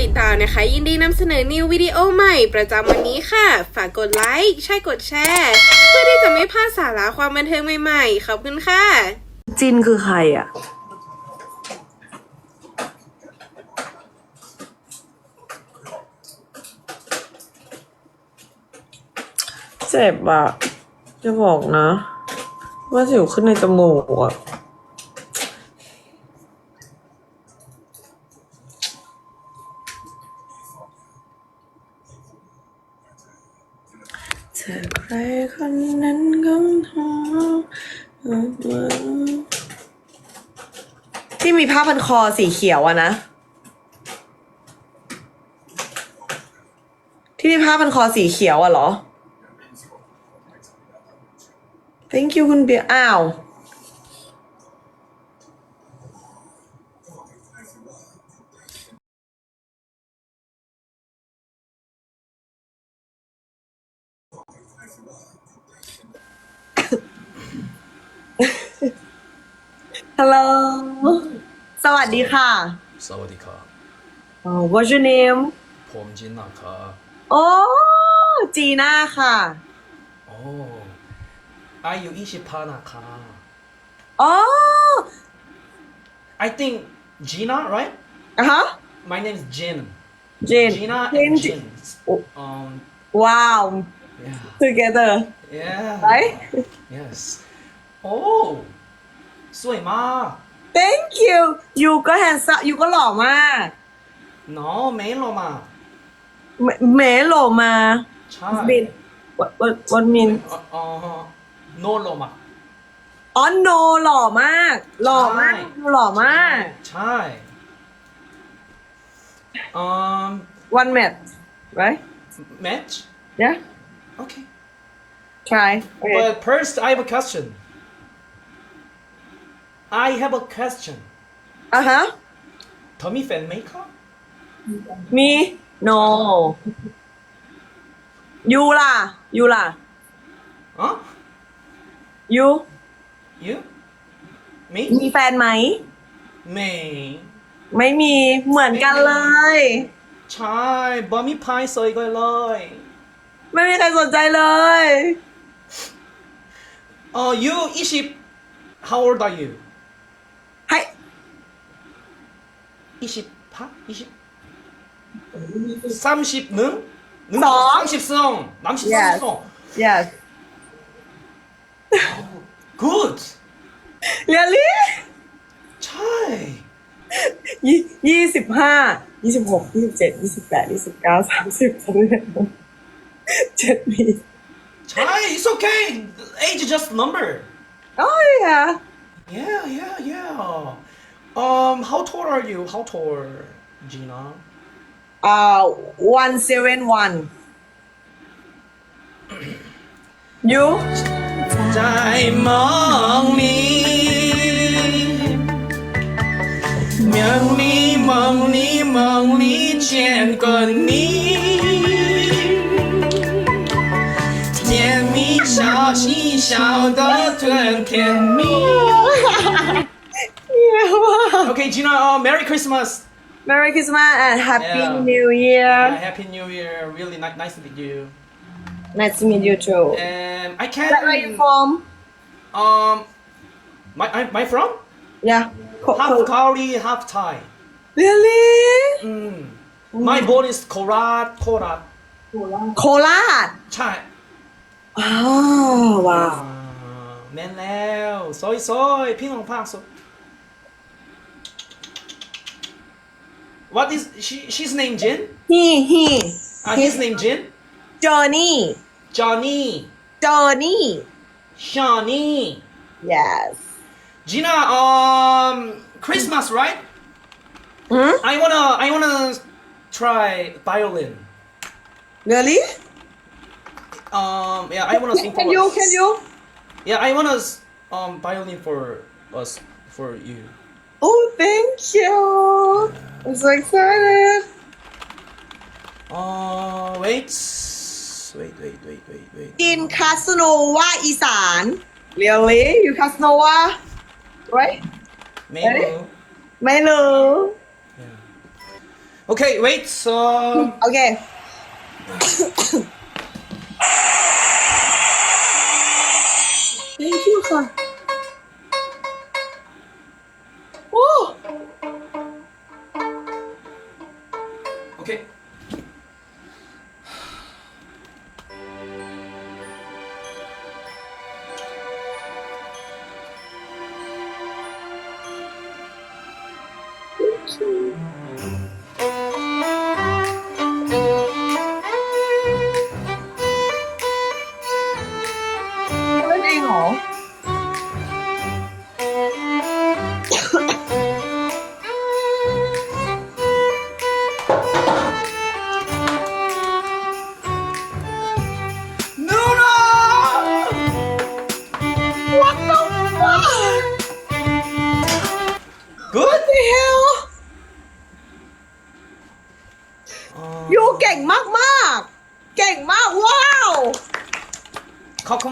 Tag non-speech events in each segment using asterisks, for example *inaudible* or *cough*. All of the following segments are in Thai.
ติดตามนะคะ ยินดีนำเสนอนิววิดีโอใหม่ประจำวันนี้ค่ะ ฝากกดไลค์ใช่กดแชร์เพื่อที่จะไม่พลาดสาระความบันเทิงใหม่ๆขอบคุณค่ะ จินคือใครอะ เจ็บอะจะบอกนะ ว่าสิวขึ้นในจมูกอะ เธอใครคนนั้นก็ทอ ที่มีผ้าพันคอสีเขียวอะนะ ที่มีผ้าพันคอสีเขียวอะเหรอ thank you คุณเบียร์อ้าว ฮัลโหลสวัสดีค่ะ สวัสดีครับ oh, what's your name ผมจินนะครับโอ้จีน่าค่ะโอ้อายุ25นะครับอ๋อ I think Gina right อะฮะ My name is Jin เจน Gina เจน and Jin um ว้าว yeah together yeah right yes โอ้ สวยมาก thank you you ก็แฮนซัยูก็หล่อมาก no ไม่หรอกมาเมเมหล่อมาใช่บิน what what what mean เอ่อ no หรอกมาอ๋อ no หล่อมาก หล่อมากใช่ดูหล่อมาก ใช่ um one minute right match yeah okay try okay But first, I have a question. I have a question. อะฮะ Tommy fan maker? มี no ยูล่ะยูล่ะ Huh? ยู You? Me? มีแฟนไหม Me. ไม่มีเหมือนกันเลย ใช่บะมีพายสวยกันเลย ไม่มีใครสนใจเลย Uh, you 20 How old are you? 20 파? 20 30 능? 능? 성. 30성. 남십 Yes. 30성. yes Good. really ใช่ ยี่ยี่สิบห้ายี่สิบหกยี่สิบเจ็ดยี่สิบแปดยี่สิบเก้าสามสิบสามสิบเอ็ดเจ็ดปี ใช่ It's okay. Age is just number. โอ้ยค่ะ Yeah, yeah, yeah. Um, how tall are you? How tall, Gina? อ่า one seven one you 在梦里，梦里梦里梦里见过你，甜蜜笑嘻笑的很甜蜜。 *laughs* Okay, Gina, uh, Merry Christmas. Merry Christmas and Happy Yeah. New Uh, Year Happy New Year. Really ni- nice to meet you. Nice to meet you too And I can. Where are you from Um, my I, my from Yeah Co- half Co- Khari, half Thai. Really Mm. My born is Korat, Korat. โคราช Chai. อ้าวว้าว Ah, man lao, soy soy, ping ong pang so. What is she? She's named Jin. he he Uh, his name Jin. Johnny Johnny, Johnny Shawnee, yes Gina. Um, Christmas, right? hmm? I wanna, I wanna try violin. Really Um, yeah, I wanna sing for Can you us. can you Yeah, I wanna um violin for us for you. Oh thank you I'm so excited Uh, wait, wait, wait, wait, wait, wait. กินคาสโนวาอีสาน Really you คาสโนวา right Menu. ไม่รู้ Yeah. Okay, wait. So โอเค thank you ค่ะ โอ้ okay.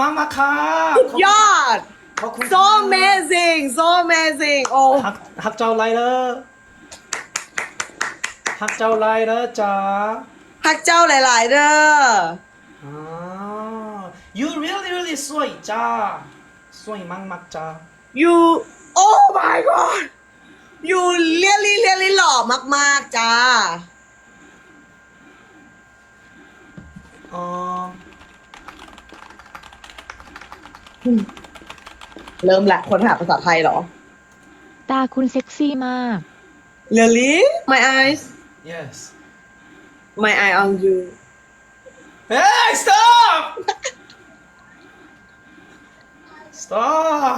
มากมากครับสุดยอด ขอบคุณ so amazing so amazing โอ้ฮักฮักเจ้าไรเดอร์ฮักเจ้าไรเดอร์จ้าฮักเจ้าหลาย ๆ เด้ออ่า you really really สวยจ้าสวยมากมากจ้า you oh my god you really really หล่อมาก ๆ จ้า อ๋อ เริ่มละคนหาภาษาไทยเหรอ ตาคุณเซ็กซี่มาก really my eyes yes my eye on you hey stop stop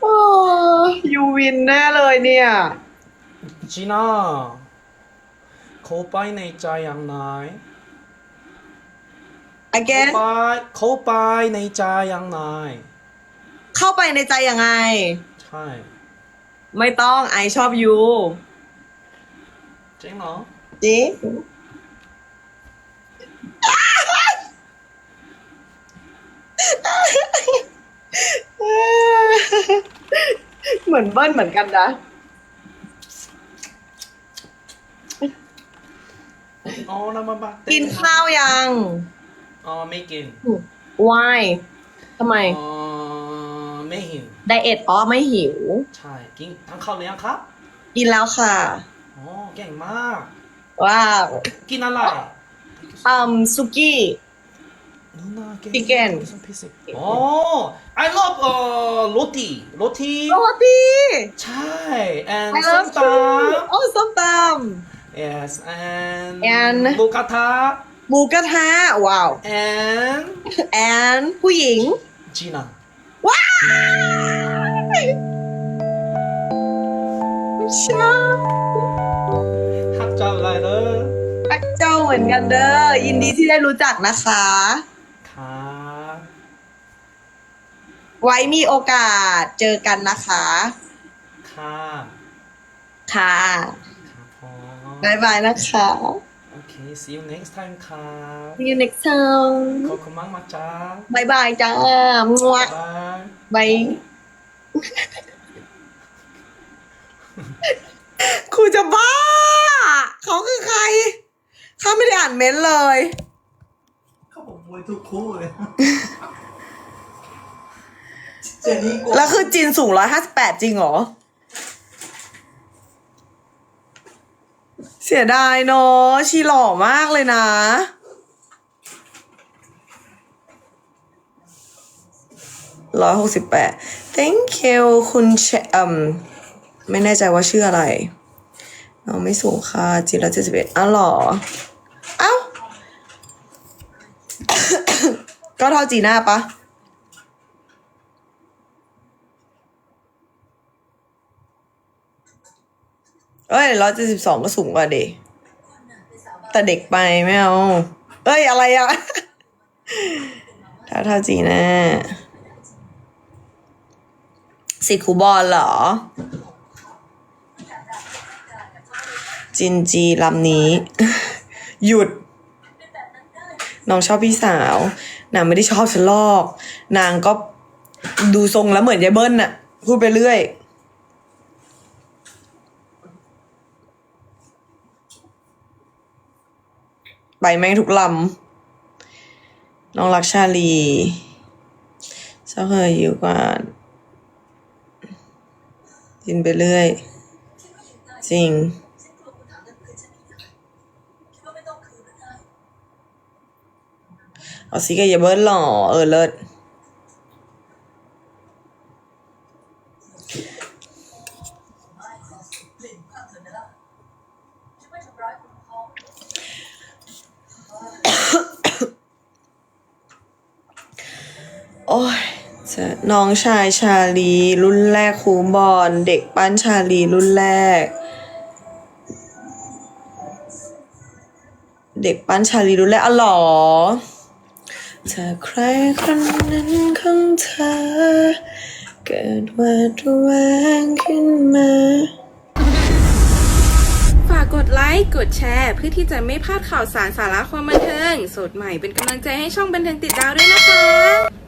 โอ้ยูวินแน่เลยเนี่ยจีน่า เขาไปในใจอย่างไร again เขาไปเขาไปในใจอย่างไรเข้าไปในใจยังไง ใช่ ไม่ต้องไอชอบยูจริงเหรอจริงเหมือนเบิ้ลเหมือนกันนะ กินข้าวยังอ๋อไม่กิน why ทำไม อ๋อไม่หิว ไดเอทอ๋อไม่หิว ใช่ กินทั้งข้าวเลยอยังครับ กินแล้วค่ะ อ๋อเก่งมาก ว้าวกินอะไรอืมซุกี้ นูน่าเก่งปิเศษอ๋อ I love เอ่อโรตีโรตีโรตี ใช่ and ส้มตำโอ้ส้มตำ Yes and and หมูกระทะ หมูกระทะว้าว and and ผู้หญิง Gina ว้ายชอบฮักเจ้าอะไรเด้อฮักเจ้าเหมือนกันเด้อยินดีที่ได้รู้จักนะคะครัไว้มีโอกาสเจอกันนะคะ ค่ะ ค่ะ บายบายนะคะ โอเค see you next time ครับ see you next time ขอบคุณมากมาจ้าบายบายจ้ามัวบายครูจะบ้า เขาคือใครข้าไม่ได้อ่านเม้นเลย เขาบอกมวยทุกคู่เลยแล้วคือจีนสูงร้อยห้าสิบแปดจริงเหรอ เสียดายเนาะชีหล่อมากเลยนะร้อยหกสิบแปด thank you คุณเชอืมไม่แน่ใจว่าชื่ออะไรน้องไม่สูงค่ะจีนละเจ็ดสิบเอ็ดอ้าวหรอ เอ้า ก็เท่าจีน่าปะ เอ้ยร้อยเจ็ดสิบสองก็สูงกว่าเด็กแต่เด็กไปไม่เอา เอ้ยอะไรอะถ้าเท่าจีแน่สิคูบอลเหรอ จินจีลำนี้ หยุด น้องชอบพี่สาว นางไม่ได้ชอบฉันลอก นางก็ดูทรงแล้วเหมือนยายเบิ้ลน่ะ พูดไปเรื่อย ไปแม่งทุกลำ น้องรักชาลีเจ้าเคยอยู่กว่ากินไปเรื่อย จริง เอาสิกับยาเบิร์ดหล่อเออเลิศ น้องชายชาลี รุ่นแรกครูบอลเด็กปั้นชาลีรุ่นแรก เด็กปั้นชาลีรุ่นแรกอ๋อหรอเธอใครคนนั้นของเธอ เกิดหวาดระแวงขึ้นมาฝากกดไลค์ กดแชร์ เพื่อที่จะไม่พลาดข่าวสารสาระความบันเทิง สดใหม่เป็นกำลังใจให้ช่องบันเทิงติดดาวด้วยนะคะ